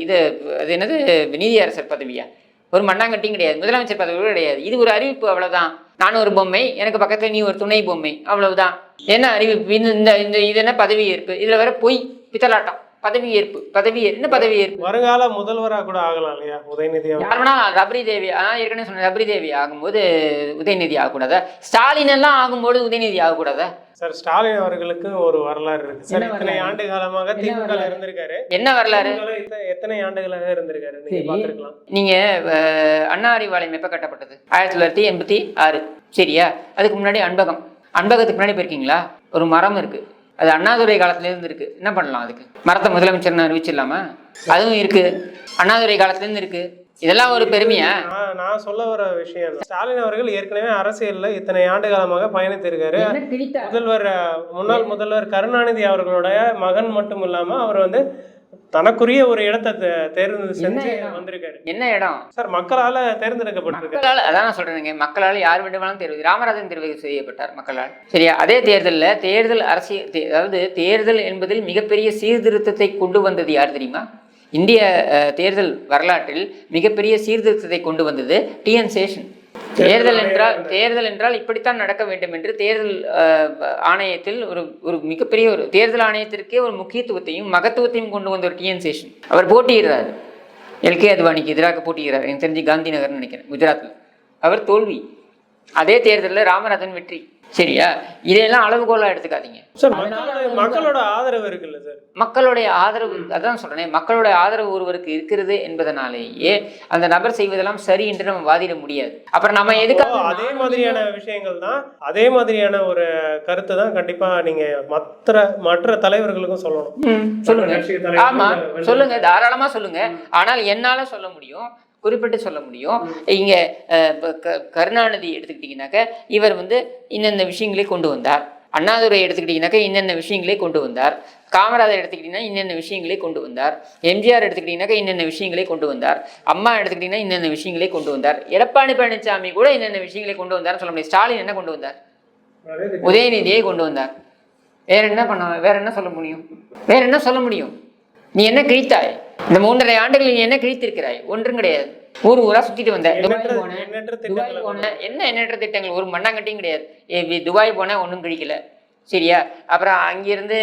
இது அது என்னது? நீதியரசர் பதவியா? ஒரு மண்ணாங்கட்டியும் கிடையாது. முதலமைச்சர் பதவி கூட கிடையாது. இது ஒரு அறிவிப்பு அவ்வளவுதான். நான் ஒரு பொம்மை எனக்கு பக்கத்துல நீ ஒரு துணை பொம்மை. அவ்வளவுதான். என்ன அறிவிப்பு? இந்த இந்த- இந்த இது என்ன பதவி ஏற்பு? இதுல வர பொய் பித்தலாட்டம். பதவி ஏற்பு பதவி என்ன பதவி ஏற்பு வருங்கால முதல்வரா கூட ஆகலாம் இல்லையா? உதயநிதி அவர் யார் வேணா ரபரி தேவி அதான் ஏற்கனவே சொன்ன ரபரி தேவி ஆகும்போது உதயநிதி ஆகக்கூடாதா? ஸ்டாலின் எல்லாம் ஆகும்போது உதயநிதி ஆகக்கூடாதா? சார் ஸ்டாலின் அவர்களுக்கு ஒரு வரலாறு இருக்கு. சார் இத்தனை ஆண்டு காலமாக திமுக இருந்திருக்காரு. என்ன வரலாறு? எத்தனை ஆண்டுகளாக இருந்திருக்காரு? நீங்க பாத்துருக்கலாம் நீங்க அஹ், அண்ணா அறிவாலயம் எப்ப கட்டப்பட்டது? ஆயிரத்தி தொள்ளாயிரத்தி எண்பத்தி ஆறு. சரியா? அதுக்கு முன்னாடி அன்பகம். அன்பகத்துக்கு முன்னாடி போயிருக்கீங்களா? ஒரு மரம் இருக்கு. அது அண்ணாதுரை காலத்துல இருந்து இருக்கு என்ன பண்ணலாம் அதுக்கு? மரத்தை முதலமைச்சர்னு அறிவிச்சிடலாமா? அதுவும் இருக்கு. அண்ணாதுரை காலத்துல இருந்து இருக்கு இதெல்லாம் ஒரு பெருமையா? நான் நான் சொல்ல வர விஷயம்? ஸ்டாலின் அவர்கள் ஏற்கனவே அரசியல்ல இத்தனை ஆண்டு காலமாக பயணித்திருக்காரு. முதல்வர் முன்னாள் முதல்வர் கருணாநிதி அவர்களுடைய மகன் மட்டும் இல்லாம அவர் வந்து தனக்குரிய ஒரு இடத்தை தே- தேர்வு செஞ்சு வந்திருக்காரு. என்ன இடம்? சார் மக்களால தேர்ந்தெடுக்கப்பட்டிருக்காரு மக்களால் அதான் நான் சொல்றேங்க மக்களால் யார் வேண்டுமானாலும் தேர்வு ராமராஜன் தேர்வு செய்யப்பட்டார் மக்களால். சரியா? அதே தேர்தலில் தேர்தல் அரசியல் அதாவது தேர்தல் என்பதில் மிகப்பெரிய சீர்திருத்தத்தை கொண்டு வந்தது யார் தெரியுமா? இந்திய தேர்தல் வரலாற்றில் மிகப்பெரிய சீர்திருத்தத்தை கொண்டு வந்தது டிஎன் சேஷன். தேர்தல் என்றால் தேர்தல் என்றால் இப்படித்தான் நடக்க வேண்டும் என்று தேர்தல் ஆணையத்தில் ஒரு ஒரு மிகப்பெரிய ஒரு தேர்தல் ஆணையத்திற்கே ஒரு முக்கியத்துவத்தையும் மகத்துவத்தையும் கொண்டு வந்த ஒரு டிஎன் சேஷன். அவர் போட்டியிடுறாரு. எல்கே அத்வானிக்கு எதிராக போட்டியிடுறார். எனக்கு தெரிஞ்சு காந்தி நகர்னு நினைக்கிறேன் குஜராத்தில். அவர் தோல்வி. அதே தேர்தலில் ராமநாதன் வெற்றி. சரியா? இதையெல்லாம் அளவுகோலாக எடுத்துக்காதீங்க. மக்களோட ஆதரவு இருக்குல்ல சார்? மக்களுடைய ஆதரவு அதான் சொல்றேனே மக்களுடைய ஆதரவு ஒருவருக்கு இருக்கிறது என்பதனாலேயே அந்த நபர் செய்வதெல்லாம் சரி என்று நம்ம வாதிட முடியாது. அப்புறம் நம்ம எதுக்காக அதே மாதிரியான விஷயங்கள் தான் அதே மாதிரியான ஒரு கருத்தை தான் கண்டிப்பா நீங்க மற்ற மற்ற தலைவர்களுக்கும் சொல்லணும். சொல்லுங்க. ஆமா சொல்லுங்க தாராளமா சொல்லுங்க. ஆனால் என்னால சொல்ல முடியும் குறிப்பிட்டு சொல்ல முடியும். இங்க கருணாநிதி எடுத்துக்கிட்டீங்கன்னாக்க இவர் வந்து இன்னென்ன விஷயங்களை கொண்டு வந்தார். அண்ணாதுரை எடுத்துக்கிட்டீங்கன்னாக்க இன்னென்ன விஷயங்களை கொண்டு வந்தார். காமராஜர் எடுத்துக்கிட்டீங்கன்னா இன்னென்ன விஷயங்களை கொண்டு வந்தார். எம்ஜிஆர் எடுத்துக்கிட்டீங்கன்னாக்க இன்னென்ன விஷயங்களை கொண்டு வந்தார். அம்மா எடுத்துக்கிட்டீங்கன்னா இன்னென்ன விஷயங்களை கொண்டு வந்தார். எடப்பாடி பழனிசாமி கூட இன்னென்ன விஷயங்களை கொண்டு வந்தார்னு சொல்ல முடியும் ஸ்டாலின் என்ன கொண்டு வந்தார்? உதயநிதியை கொண்டு வந்தார். வேற என்ன பண்ண வேற என்ன சொல்ல முடியும்? வேற என்ன சொல்ல முடியும்? நீ என்ன கிழித்தாய்? இந்த மூன்றரை ஆண்டுகளில் நீ என்ன கிழித்திருக்கிறாய்? ஒன்றும் கிடையாது. ஊர் ஊரா சுத்திட்டு வந்த. துபாய் போனேன் துபாய் போனேன் என்ன எண்ணற்ற திட்டங்கள்? ஒரு மண்ணாங்கட்டியும் கிடையாது. துபாய் போனேன் ஒன்றும் கிழிக்கல. சரியா? அப்புறம் அங்கிருந்து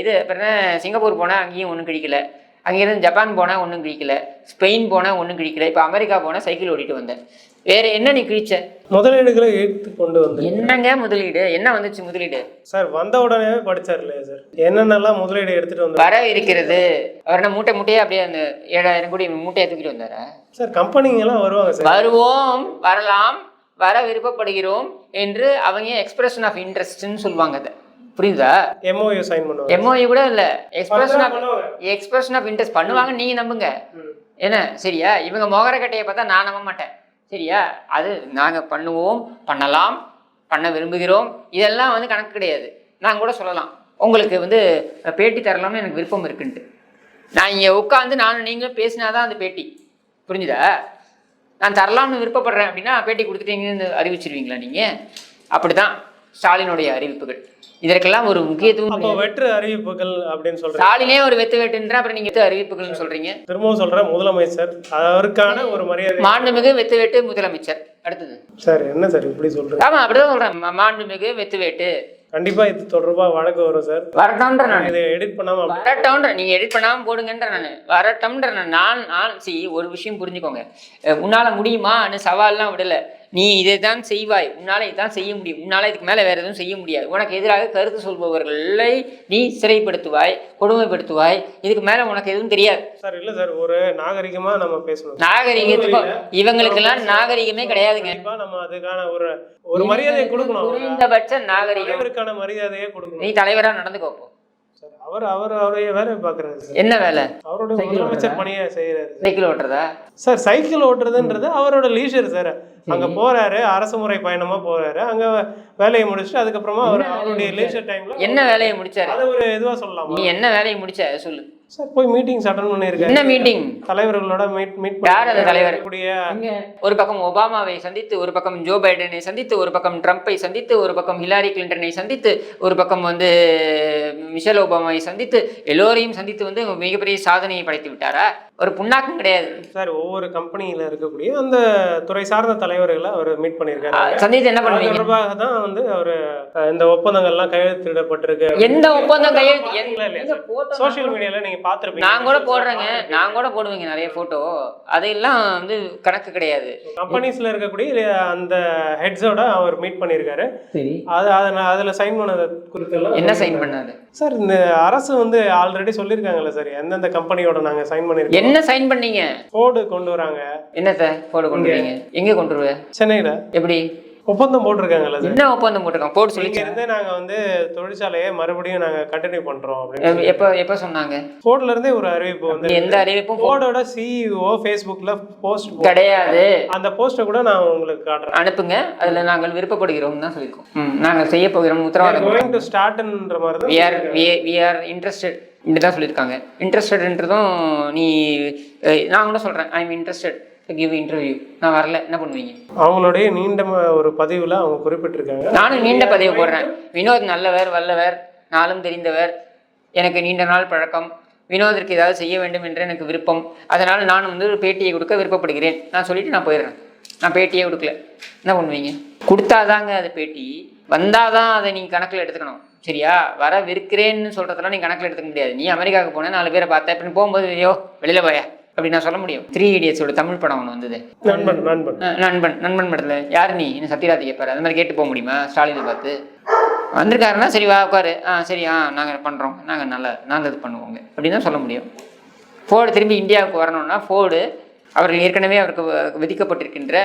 இது அப்புறம் சிங்கப்பூர் போனேன் அங்கேயும் ஒன்றும் கிழிக்கல. அங்கிருந்து ஜப்பான் போனேன் ஒன்றும் கிழிக்கல. ஸ்பெயின் போனேன் ஒன்றும் கிழிக்கல. இப்போ அமெரிக்கா போனேன் சைக்கிள் ஓட்டிட்டு வந்தேன். வேற என்ன நீ கிழிச்ச முதலீடுகளை எடுத்து கொண்டு வந்து என்னங்க முதலீடு? என்ன வந்துச்சு முதலீடு? சார் வந்த உடனே படிச்சார் இல்லையா சார்? என்னென்னலாம் முதலீடு எடுத்துட்டு வந்து வர இருக்கிறது. அவர் என்ன மூட்டை மூட்டையா அப்படியே அந்த ஏழாயிரம் கோடி மூட்டையை தூக்கிட்டு வந்தாரா? சார் கம்பெனிங்க எல்லாம் வருவாங்க சார். வருவோம் வரலாம் வர விருப்பப்படுகிறோம் என்று அவங்க எக்ஸ்பிரஷன் ஆஃப் இன்ட்ரெஸ்ட்னு சொல்லுவாங்க அதை. புரியுதா? எம்ஓயு சைன் பண்ணுவாங்க. எம்ஓஇ கூட இல்ல. Expression of. Expression of interest பண்ணுவாங்க நீங்க நம்புங்க. என்ன? சரியா? இவங்க மொகரக்கட்டையை பார்த்தா நான் நம்ப மாட்டேன். சரியா? அது நாங்கள் பண்ணுவோம் பண்ணலாம் பண்ண விரும்புகிறோம். இதெல்லாம் வந்து கணக்கு கிடையாது. நான் கூட சொல்லலாம். உங்களுக்கு வந்து பேட்டி தரலாம்னு எனக்கு விருப்பம் இருக்குன்ட்டு. நான் இங்கே உட்காந்து நானும் நீங்களும் பேசினா தான் அந்த பேட்டி. புரிஞ்சுதா? நான் தரலாம்னு விருப்பப்படுறேன் அப்படின்னா பேட்டி கொடுத்துட்டீங்கன்னு அறிவிச்சிருவீங்களா நீங்கள் அப்படிதான். ஸ்டாலினுடைய அறிவிப்புகள். இதற்கெல்லாம் ஒரு முக்கியத்துவம் அப்போ வெற்று அறிவிப்புகள் அப்படின்னு சொல்றேன் ஸ்டாலினே ஒரு வெத்து வெட்டுன்ற அப்புறம் நீங்க அறிவிப்புகள்னு சொல்றீங்க. திரும்பவும் சொல்றேன் முதலமைச்சர் அவருக்கான ஒரு மரியாதை. மாண்புமிகு வெத்து வேட்டு முதலமைச்சர். அடுத்தது. சார் என்ன சார் இப்படி சொல்றேன் ஆமா அப்படிதான் சொல்றேன். மாண்புமிகு வெத்து வேட்டு. கண்டிப்பா இது தொடர்பா வழக்கு வரும் சார். வரட்டும்ன்ற நான். இதை எடிட் பண்ணாம அப்படியே வரட்டும்ன்ற நீங்க எடிட் பண்ணாம போடுங்கன்ற நான். வரட்டும்ன்ற நான் நான் நான் சி ஒரு விஷயம் புரிஞ்சுக்கோங்க. உன்னால முடியுமான்னு சவால்லாம் விடல. நீ இதை தான் செய்வாய். உன்னால இதான் செய்ய முடியும். உன்னால இதுக்கு மேல வேற எதுவும் செய்ய முடியாது. உனக்கு எதிராக கருத்து சொல்பவர்களை நீ சிறைப்படுத்துவாய் கொடுமைப்படுத்துவாய். இதுக்கு மேல உனக்கு எதுவும் தெரியாது. சார் இல்ல சார். ஒரு நாகரிகமா நம்ம பேசணும். நாகரிகத்துக்கும் இவங்களுக்கெல்லாம் நாகரிகமே கிடையாதுங்க. நம்ம அதுக்கான ஒரு ஒரு மரியாதையை கொடுக்கணும். குறைந்தபட்ச நாகரிகம். மரியாதையை கொடுக்கணும். நீ தலைவரா நடந்துக்கோ அவர் அவர் அவருடைய வேலையை பாக்குறாரு என்ன வேலை? அவருடைய முதலமைச்சர் பணியை செய்யறாரு சைக்கிள் ஓட்டுறதா? சார் சைக்கிள் ஓட்டுறதுன்றது அவரோட லீஷர் சார். அங்க போறாரு அரசு முறை பயணமா போறாரு. அங்க வேலையை முடிச்சுட்டு அதுக்கப்புறமா அவர் அவருடைய லீஷர் டைம்ல என்ன வேலையை முடிச்சாரு? அதை ஒரு இதுவா சொல்லலாமா? நீ என்ன வேலையை முடிச்ச? சொல்லு. சார் போய் மீட்டிங்ஸ் அட்டன் பண்ணியிருக்காரு என்ன மீட்டிங் தலைவர்களோட மீட் மீட் யார் அந்த தலைவர்? கூடிய ஒரு பக்கம் ஒபாமாவை சந்தித்து ஒரு பக்கம் ஜோ பைடனை சந்தித்து ஒரு பக்கம் ட்ரம்ப்பை சந்தித்து ஒரு பக்கம் ஹிலாரி கிளின்டனை சந்தித்து ஒரு பக்கம் வந்து மிஷல் ஒபாமாவை சந்தித்து எல்லோரையும் சந்தித்து வந்து மிகப்பெரிய சாதனையை படைத்து விட்டாரா? ஒரு புண்ணாக்கும் கிடையாது. சார் ஒவ்வொரு கம்பெனியில இருக்கக்கூடிய அந்த துறை சார்ந்த தலைவர்களை அவர் மீட் பண்ணியிருக்காரு. சந்தித்து என்ன பண்ணுவீங்க? தொடர்பாக தான் வந்து அவர் இந்த ஒப்பந்தங்கள்லாம் கையெழுத்திடப்பட்டிருக்கு. எந்த ஒப்பந்தம் கையெழுத்து சோஷியல் மீடியால நீங்க பாத்திருப்பீங்க நான் கூட போடுறேங்க. நான் கூட போடுவேங்க நிறைய போட்டோ அதையெல்லாம் வந்து கணக்கு கிடையாது. கம்பெனிஸ்ல இருக்கக்கூடிய அந்த ஹெட்ஸோட அவர் மீட் பண்ணியிருக்காரு. சரி. அது அதை நான் அதுல சைன் பண்ணது குறித்தெல்லாம் என்ன சைன் பண்ணாரு? சார் இந்த அரசு வந்து ஆல்ரெடி சொல்லியிருக்காங்கல்ல சார் எந்தெந்த கம்பெனியோட நாங்க சைன் பண்ணியிருக்கோம்? என்ன சைன் பண்ணீங்க? ஃபோர்டு கொண்டு வராங்க. என்னத்த போட்டு கொண்டு வரீங்க? எங்க கொண்டு வருவ? சென்னையில. எப்படி? ஒப்பந்தம் போட்டிருக்காங்கல்ல சார். என்ன ஒப்பந்தம் போட்டிருக்கான் போட்டு சொல்லி இருந்து நாங்க வந்து தொழிற்சாலையை மறுபடியும் நாங்க கண்டினியூ பண்றோம் அப்படின்னு எப்ப எப்ப சொன்னாங்க? ஃபோர்ட்ல இருந்தே ஒரு அறிவிப்பு வந்து எந்த அறிவிப்பும் ஃபோர்டோட சிஇஓ ஃபேஸ்புக்ல போஸ்ட் கிடையாது. அந்த போஸ்ட்டை கூட நான் உங்களுக்கு காட்டுறேன். அனுப்புங்க. அதுல நாங்கள் விருப்பப்படுகிறோம் தான் சொல்லியிருக்கோம். ம், நாங்கள் செய்ய போகிறோம். உத்தரவாதம் கோயிங் டு ஸ்டார்ட்ன்ற மாதிரி we are we are interested இப்படி தான் சொல்லியிருக்காங்க இன்ட்ரெஸ்டட்ன்றதும் நீ நான் கூட சொல்கிறேன் I am interested give interview நான் வரல. என்ன பண்ணுவீங்க? அவங்களுடைய நீண்ட ஒரு பதிவுல அவங்க குறிப்பிட்டிருக்காங்க. நானும் நீண்ட பதிவு போடுறேன். வினோத் நல்லவர் வல்லவர் நாளும் தெரிந்தவர். எனக்கு நீண்ட நாள் பழக்கம். வினோதிற்கு ஏதாவது செய்ய வேண்டும் என்று எனக்கு விருப்பம். அதனால் நான் வந்து ஒரு பேட்டியை கொடுக்க விருப்பப்படுகிறேன். நான் சொல்லிட்டு நான் போயிடுறேன். நான் பேட்டியே கொடுக்கல. என்ன பண்ணுவீங்க? கொடுத்தாதாங்க அது பேட்டி. வந்தாதான் அதை நீங்கள் கணக்கில் எடுத்துக்கணும். சரியா? வரவிருக்கிறேன்னு சொல்கிறதெல்லாம் நீ கணக்கில் எடுத்துக்க முடியாது. நீ அமெரிக்காவுக்கு போன நாலு பேரை பார்த்த இப்போ போகும்போது ஐயோ வெளியில் போய? அப்படி நான் சொல்ல முடியும். த்ரீ இடியட்ஸோட தமிழ் படம் ஒன்று வந்தது. நண்பன் நண்பன். நண்பன் நண்பன் படத்தில். யார் நீ? என்ன சத்யராஜ் கேட்பாரு அந்த மாதிரி கேட்டு போக முடியுமா? ஸ்டாலினை பார்த்து. வந்திருக்காருன்னா சரி வா உட்காரு. ஆ சரி ஆ நாங்கள் பண்ணுறோம் நாங்கள் நல்லா நாங்கள் இது பண்ணுவோங்க அப்படின்னு தான் சொல்ல முடியும். ஃபோர்டு திரும்பி இந்தியாவுக்கு வரணும்னா ஃபோர்டு அவர்கள் ஏற்கனவே அவருக்கு விதிக்கப்பட்டிருக்கின்ற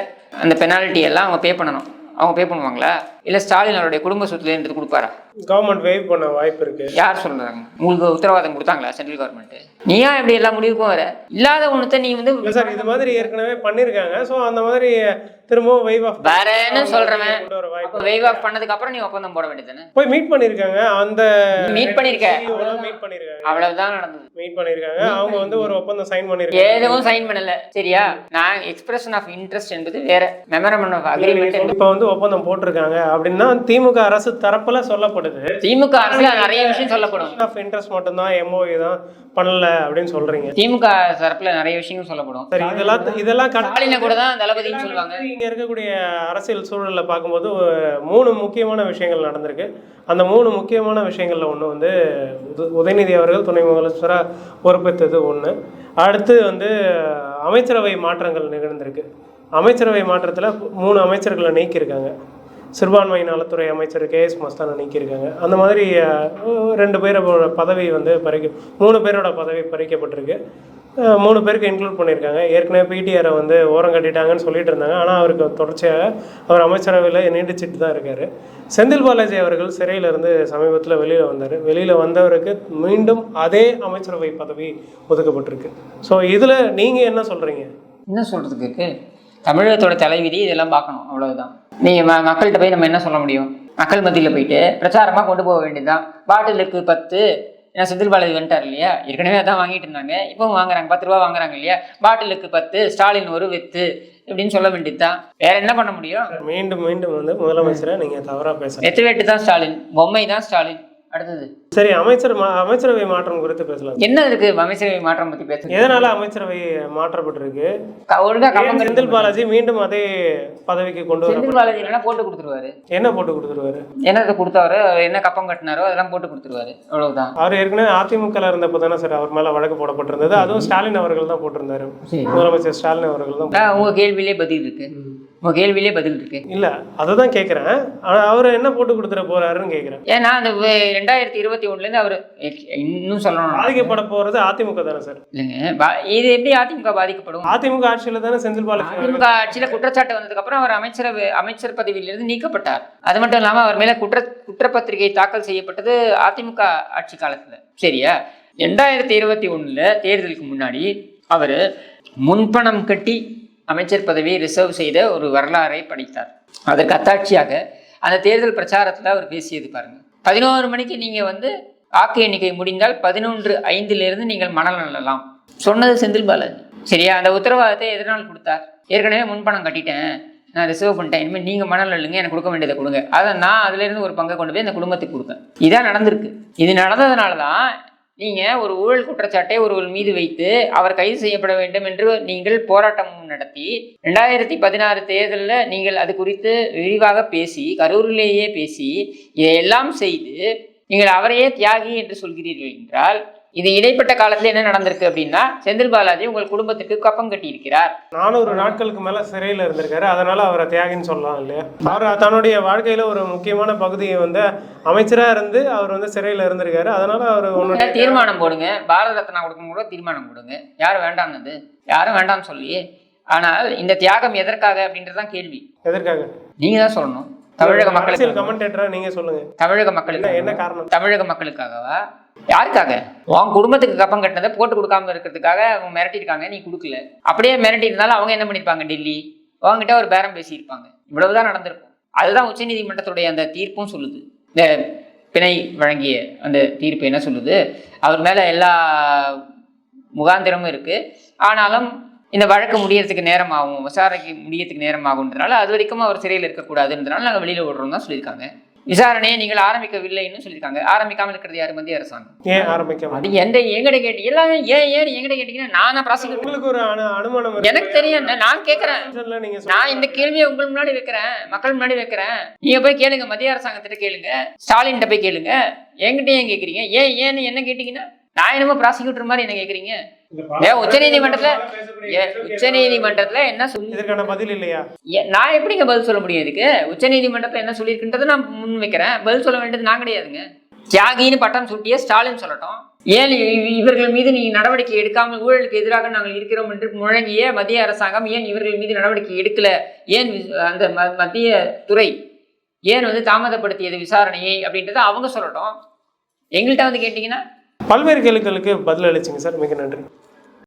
அந்த பெனால்ட்டி எல்லாம் அவங்க பே பண்ணணும். அவங்க பே பண்ணுவாங்களா? இல்லை ஸ்டாலின் அவருடைய குடும்ப சொத்துல இருந்து கொடுப்பாரா? கவர்மெண்ட் வெயிட் பண்ண வாய்ப்பு இருக்கு. யார் சொல்றாங்க? உங்களுக்கு உத்தரவாதம் கொடுத்தாங்களா சென்ட்ரல் கவர்மெண்ட் நீயா இப்படி எல்லா முடிவுக்கும் வர? இல்லாத ஒண்ணுத்த நீ வந்து சார் இது மாதிரி ஏற்கனவே பண்ணிருக்காங்க. சோ அந்த மாதிரி திரும்பவும் வைவ் ஆஃப் சொல்றவன்? கொண்டு வர வாய்ப்பு வெய்வ் ஆஃப் பண்ணதுக்கு அப்புறம் நீ ஒப்பந்தம் போட வேண்டியதானே போய் மீட் பண்ணிருக்காங்க. அந்த மீட் பண்ணிருக்க. மீட் பண்ணிருக்காங்க. அவ்வளவுதான் நடந்தது. மீட் பண்ணிருக்காங்க. அவங்க வந்து ஒரு ஒப்பந்தம் சைன் பண்ணிருக்காங்க. எதுவும் சைன் பண்ணல. சரியா? நான் எக்ஸ்பிரஷன் ஆஃப் இன்ட்ரெஸ்ட் என்பது வேற. மெமரமன் ஆஃப் அக்ரிமெண்ட் இப்ப வந்து ஒப்பந்தம் போட்டிருக்காங்க. அப்படின்னா திமுக அரசு தரப்புல சொல்லப்படுது. திமுக அரசுல நிறைய விஷயம் சொல்லப்படும். ஆஃப் இன்ட்ரெஸ்ட் மட்டும்தான் எம்ஓஇ தான் பண்ணல அப்படின்னு சொல்றீங்க. திமுக தரப்புல நிறைய விஷயங்கள் சொல்லப்படும். சரி இதெல்லாம் இதெல்லாம் கட- ஸ்டாலினை கூட தான் தளபதின்னு சொல்லுவாங்க. இங்க இருக்கக்கூடிய அரசியல் சூழல்ல பார்க்கும்போது மூணு முக்கியமான விஷயங்கள் நடந்திருக்கு. அந்த மூணு முக்கியமான விஷயங்கள்ல ஒண்ணு வந்து உத- உதயநிதி அவர்கள் துணை முதலமைச்சரா பொறுப்பேற்றது ஒண்ணு. அடுத்து வந்து அமைச்சரவை மாற்றங்கள் நிகழ்ந்திருக்கு. அமைச்சரவை மாற்றத்துல மூணு அமைச்சர்களை நீக்கியிருக்காங்க. சிறுபான்மை நலத்துறை அமைச்சர் கே எஸ் மஸ்தானை நீக்கியிருக்காங்க. அந்த மாதிரி ரெண்டு பேரோட பதவி வந்து பறிக்க மூணு பேரோட பதவி பறிக்கப்பட்டிருக்கு. மூணு பேருக்கு இன்க்ளூட் பண்ணியிருக்காங்க. ஏற்கனவே பிடிஆரை வந்து ஓரம் கட்டிட்டாங்கன்னு சொல்லிட்டு இருந்தாங்க. ஆனால் அவருக்கு தொடர்ச்சியாக அவர் அமைச்சரவையில் நீடிச்சிட்டு தான் இருக்கார். செந்தில் பாலாஜி அவர்கள் சிறையிலிருந்து சமீபத்தில் வெளியில் வந்தார். வெளியில் வந்தவருக்கு மீண்டும் அதே அமைச்சரவை பதவி ஒதுக்கப்பட்டிருக்கு. ஸோ இதில் நீங்கள் என்ன சொல்கிறீங்க என்ன சொல்கிறதுக்கு தமிழகத்தோட தலைவிதி இதெல்லாம் பார்க்கணும். அவ்வளவுதான். நீங்க ம- மக்கள்கிட்ட போய் நம்ம என்ன சொல்ல முடியும்? மக்கள் மத்தியில போயிட்டு பிரச்சாரமா கொண்டு போக வேண்டியதுதான். பாட்டிலுக்கு பத்து ஏன்னா செந்தில் பாலாஜி வந்துட்டார் இல்லையா? ஏற்கனவே அதான் வாங்கிட்டு இருந்தாங்க. இப்பவும் வாங்குறாங்க. பத்து ரூபா வாங்குறாங்க இல்லையா? பாட்டிலுக்கு பத்து ஸ்டாலின் ஒரு வித்து இப்படின்னு சொல்ல வேண்டியதுதான். வேற என்ன பண்ண முடியும்? மீண்டும் மீண்டும் வந்து முதலமைச்சரை நீங்கள் தவறாக பேச வெத்து வேட்டு தான் ஸ்டாலின். பொம்மை தான் ஸ்டாலின். அடுத்தது. சரி அமைச்சர் அமைச்சரவை மாற்றம் குறித்து பேசலாம். என்ன இருக்கு? அமைச்சரவை மாற்றம் பத்தி பேசுறது எதனால அமைச்சரவை மாற்றப்பட்டிருக்கு? ஒழுங்கா செந்தில் பாலாஜி மீண்டும் அதே பதவிக்கு கொண்டு வர செந்தில் பாலாஜி இல்லைன்னா போட்டு கொடுத்துருவாரு. என்ன போட்டு கொடுத்துருவாரு? என்னத்தை கொடுத்தாரோ என்ன கப்பம் கட்டினாரோ அதெல்லாம் போட்டு கொடுத்துருவாரு. அவ்வளவுதான். அவர் ஏற்கனவே அதிமுக இருந்தப்போ தானே சார் அவர் மேல வழக்கு போடப்பட்டிருந்தது. அதுவும் ஸ்டாலின் அவர்கள் தான் போட்டிருந்தாரு. முதலமைச்சர் ஸ்டாலின் அவர்கள் தான் உங்க கேள்வியிலே பதில் இருக்கு. உங்க கேள்வியிலே பதில் இருக்கு. இல்ல அதை தான் கேட்குறேன் ஆனால் அவர் என்ன போட்டு கொடுத்துட போறாருன்னு கேட்குறேன் ஏன்னா அந்த ரெண்டாயிரத்தி இருபத்தி ஒண்ணுல இருந்து அவர் இன்னும் சொல்லணும் பாதிக்கப்பட போறது அதிமுக தானே சார்? இல்லைங்க இது எப்படி அதிமுக பாதிக்கப்படும்? அதிமுக ஆட்சியில தானே செந்தில் பாலாஜி அதிமுக ஆட்சியில குற்றச்சாட்டு வந்ததுக்கு அப்புறம் அவர் அமைச்சரவை அமைச்சர் பதவியிலிருந்து நீக்கப்பட்டார். அது மட்டும் இல்லாம அவர் மேல குற்ற குற்றப்பத்திரிகை தாக்கல் செய்யப்பட்டது அதிமுக ஆட்சி காலத்துல. சரியா? ரெண்டாயிரத்தி இருபத்தி ஒண்ணுல தேர்தலுக்கு முன்னாடி அவர் முன்பணம் கட்டி அமைச்சர் பதவியை ரிசர்வ் செய்த ஒரு வரலாறை படைத்தார். அதற்கு அத்தாட்சியாக அந்த தேர்தல் பிரச்சாரத்தில் அவர் பேசியது பாருங்க. பதினோரு மணிக்கு நீங்கள் வந்து வாக்கு எண்ணிக்கை முடிந்தால் பதினொன்று ஐந்திலிருந்து நீங்கள் மணல் அள்ளலாம். சொன்னது செந்தில் பாலாஜி. சரியா? அந்த உத்தரவாதத்தை எதனால் கொடுத்தார்? ஏற்கனவே முன்பணம் கட்டிட்டேன். நான் ரிசர்வ் பண்ணிட்டேன். இனிமேல் நீங்கள் மணல் அல்லுங்க எனக்கு கொடுக்க வேண்டியதை கொடுங்க. அதை நான் அதுலேருந்து ஒரு பங்கை கொண்டு போய் அந்த குடும்பத்துக்கு கொடுப்பேன் இதான் நடந்திருக்கு. இது நடந்ததுனால தான் நீங்கள் ஒரு ஊழல் குற்றச்சாட்டை ஒருவர் மீது வைத்து அவர் கைது செய்யப்பட வேண்டும் என்று நீங்கள் போராட்டம் நடத்தி ரெண்டாயிரத்தி பதினாறு தேர்தலில் நீங்கள் அது குறித்து விரிவாக பேசி கரூரிலேயே பேசி இதையெல்லாம் செய்து நீங்கள் அவரையே தியாகி என்று சொல்கிறீர்கள் என்றால் இது இடைப்பட்ட காலத்தில் என்ன நடந்திருக்கு அப்படின்னா செந்தில் பாலாஜி உங்கள் குடும்பத்துக்கு கப்பம் கட்டியிருக்கிறார். நானூறு நாட்களுக்கு மேல சிறையில இருந்திருக்காரு. அதனால அவரை தியாகின்னு சொல்லலாம் இல்லையா? அவர் தன்னுடைய வாழ்க்கையில ஒரு முக்கியமான பகுதியை வந்து அமைச்சரா இருந்து அவர் வந்து சிறையில இருந்திருக்காரு. அதனால அவர் தீர்மானம் போடுங்க. பாரத ரத்னா கொடுக்கும் கூட தீர்மானம் கொடுங்க யாரும் வேண்டாம்னது? யாரும் வேண்டாம்னு சொல்லி ஆனால் இந்த தியாகம் எதற்காக அப்படின்றதுதான் கேள்வி. எதற்காக? நீங்க தான் சொல்லணும். தமிழக மக்களுக்கு கமெண்டேட்டரா நீங்க சொல்லுங்க. தமிழக மக்களுக்கு என்ன காரணம்? தமிழக மக்களுக்காகவா? யாருக்காக? உன் குடும்பத்துக்கு கப்பம் கட்டினதை போட்டு கொடுக்காம இருக்கிறதுக்காக அவங்க மிரட்டியிருக்காங்க நீ கொடுக்கல. அப்படியே மிரட்டி இருந்தாலும் அவங்க என்ன பண்ணிருப்பாங்க டெல்லி? உங்ககிட்ட ஒரு பேரம் பேசியிருப்பாங்க. இவ்வளவுதான் நடந்திருக்கும். அதுதான் உச்சநீதிமன்றத்துடைய அந்த தீர்ப்பும் சொல்லுது. இந்த பிணை வழங்கிய அந்த தீர்ப்பு என்ன சொல்லுது? அவர் மேலே எல்லா முகாந்திரமும் இருக்குது ஆனாலும் இந்த வழக்கு முடியறதுக்கு நேரம் ஆகும் விசாரணைக்கு முடியறதுக்கு நேரம் ஆகுன்றனால அது வரைக்கும் அவர் சிறையில் இருக்கக்கூடாதுன்றதுனால நாங்கள் வெளியில் விடுறோம் தான் சொல்லியிருக்காங்க. விசாரணையை நீங்கள் ஆரம்பிக்கவில்லைன்னு சொல்லியிருக்காங்க. ஆரம்பிக்காமல் இருக்கிறது யாரு? மத்திய அரசாங்கம். ஏன் ஆரம்பிக்க அது எந்த எங்கிட்ட கேட்டு எல்லாமே ஏன் ஏன் எங்கிட்ட கேட்டீங்கன்னா நானா ப்ராசிக்யூட் உங்களுக்கு ஒரு அனு அனுமானம். எனக்கு தெரியும் நான் கேட்கறேன் நான் இந்த கேள்வியை உங்கள் முன்னாடி வைக்கிறேன் மக்கள் முன்னாடி வைக்கிறேன். நீங்க போய் கேளுங்க மத்திய அரசாங்கத்திட்ட கேளுங்க ஸ்டாலின்கிட்ட போய் கேளுங்க. என்கிட்ட ஏன் கேக்குறீங்க? ஏன் ஏன்னு என்ன கேட்டீங்கன்னா நான் என்னமோ ப்ராசிக்யூட்டர் மாதிரி என்ன கேக்குறீங்க? ஏன் உச்சநீதிமன்றத்துல ஏன் உச்சநீதிமன்றத்துல என்ன சொல்லி இதற்கான பதில் இல்லையா? நான் எப்படிங்க பதில் சொல்ல முடியும் இதுக்கு? உச்சநீதிமன்றத்துல என்ன சொல்லியிருக்குன்றதை நான் முன் வைக்கிறேன். பதில் சொல்ல வேண்டியது நான் கிடையாதுங்க. தியாகின்னு பட்டம் சூட்டிய ஸ்டாலின் சொல்லட்டும். ஏன் இவர்கள் மீது நீ நடவடிக்கை எடுக்காமல் ஊழலுக்கு எதிராக நாங்கள் இருக்கிறோம் என்று முழங்கிய மத்திய அரசாங்கம் ஏன் இவர்கள் மீது நடவடிக்கை எடுக்கல? ஏன் அந்த மத்திய துறை ஏன் வந்து தாமதப்படுத்தியது விசாரணையை அப்படின்றத அவங்க சொல்லட்டும். எங்கள்கிட்ட வந்து கேட்டிங்கன்னா பல்வேறு கேள்விகளுக்கு பதில் அளிச்சிங்க சார். மிக நன்றி.